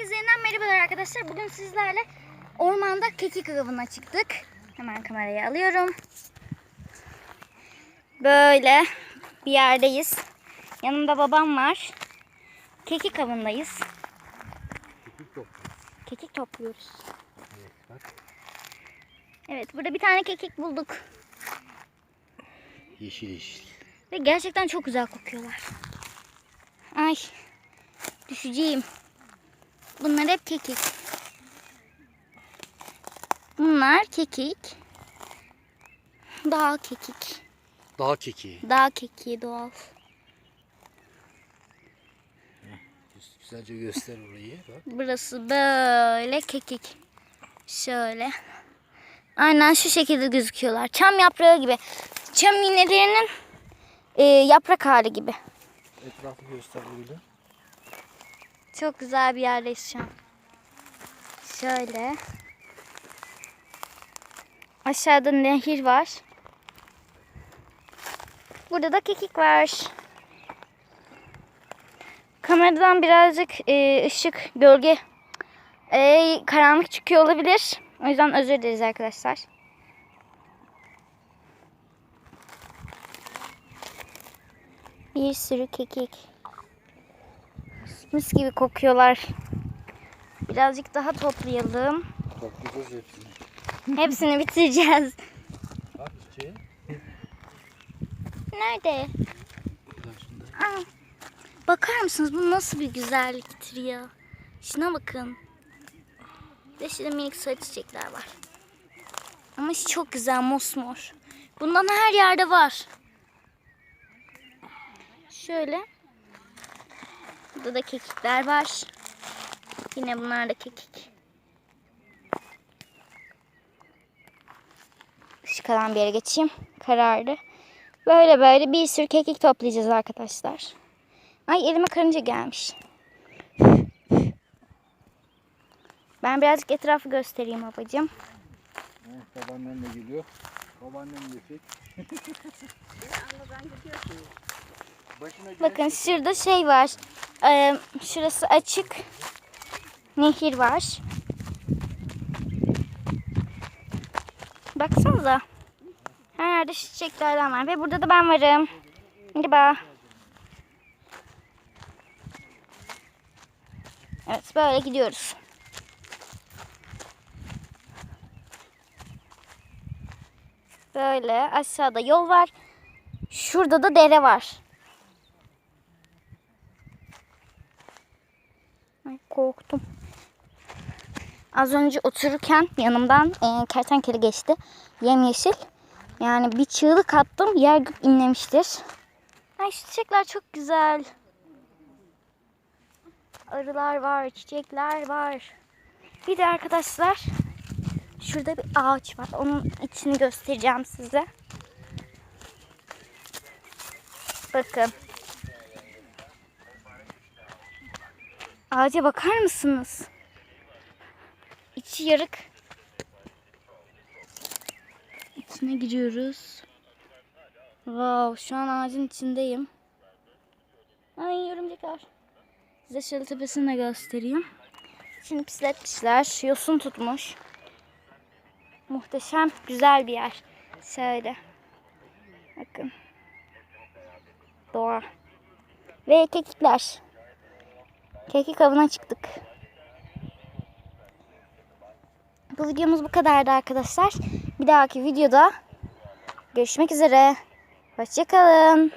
Herkese yeniden merhabalar arkadaşlar. Bugün sizlerle ormanda kekik avına çıktık. Hemen kamerayı alıyorum. Böyle bir yerdeyiz. Yanımda babam var. Kekik avındayız. Kekik top. Kekik topluyoruz. Evet bak. Evet burada bir tane kekik bulduk. Yeşil yeşil. Ve gerçekten çok güzel kokuyorlar. Ay düşeceğim. Bunlar hep kekik. Bunlar kekik. Dağ kekik. Dağ kekiği. Dağ kekiği doğal. Güzelce göster orayı. Bak. Burası böyle kekik. Şöyle. Aynen şu şekilde gözüküyorlar. Çam yaprağı gibi. Çam iğnelerinin e, yaprak hali gibi. Etrafı göster böyle. Çok güzel bir yerdeyiz şu an. Şöyle. Aşağıda nehir var. Burada da kekik var. Kameradan birazcık e, ışık, gölge, e, karanlık çıkıyor olabilir. O yüzden özür dileriz arkadaşlar. Bir sürü kekik. Mis gibi kokuyorlar. Birazcık daha toplayalım. Toplayacağız hepsini. Hepsini bitireceğiz. Bak çiçeği. Nerede? Aa, bakar mısınız bu nasıl bir güzelliktir ya. Şuna bakın. De şurada minik sarı çiçekler var. Ama çok güzel mosmor. Bundan her yerde var. Şöyle. Burada da kekikler var. Yine bunlar da kekik. Şu kalan bir yere geçeyim. Karardı. Böyle böyle bir sürü kekik toplayacağız arkadaşlar. Ay elime karınca gelmiş. Ben birazcık etrafı göstereyim babacığım. Evet, babaannem de geliyor. Babaannem de çek. Başına gelen Bakın şurada şey var. Ee, şurası açık. Nehir var. Baksanıza. Her yerde çiçeklerden var. Ve burada da ben varım. Merhaba. Evet böyle gidiyoruz. Böyle aşağıda yol var. Şurada da dere var. Ay korktum. Az önce otururken yanımdan e, kertenkele geçti. Yemyeşil. Yani bir çığlık attım. Yer gök inlemiştir. Ay şu çiçekler çok güzel. Arılar var, çiçekler var. Bir de arkadaşlar şurada bir ağaç var. Onun içini göstereceğim size. Bakın. Ağaca bakar mısınız? İçi yarık. İçine giriyoruz. Wow, şu an ağacın içindeyim. Ay örümcek var. Size şöyle tepesini de göstereyim. İçini pisletmişler. Yosun tutmuş. Muhteşem, güzel bir yer. Şöyle. Bakın. Doğa. Ve kekikler. Kekik avına çıktık. Bu videomuz bu kadardı arkadaşlar. Bir dahaki videoda görüşmek üzere. Hoşçakalın.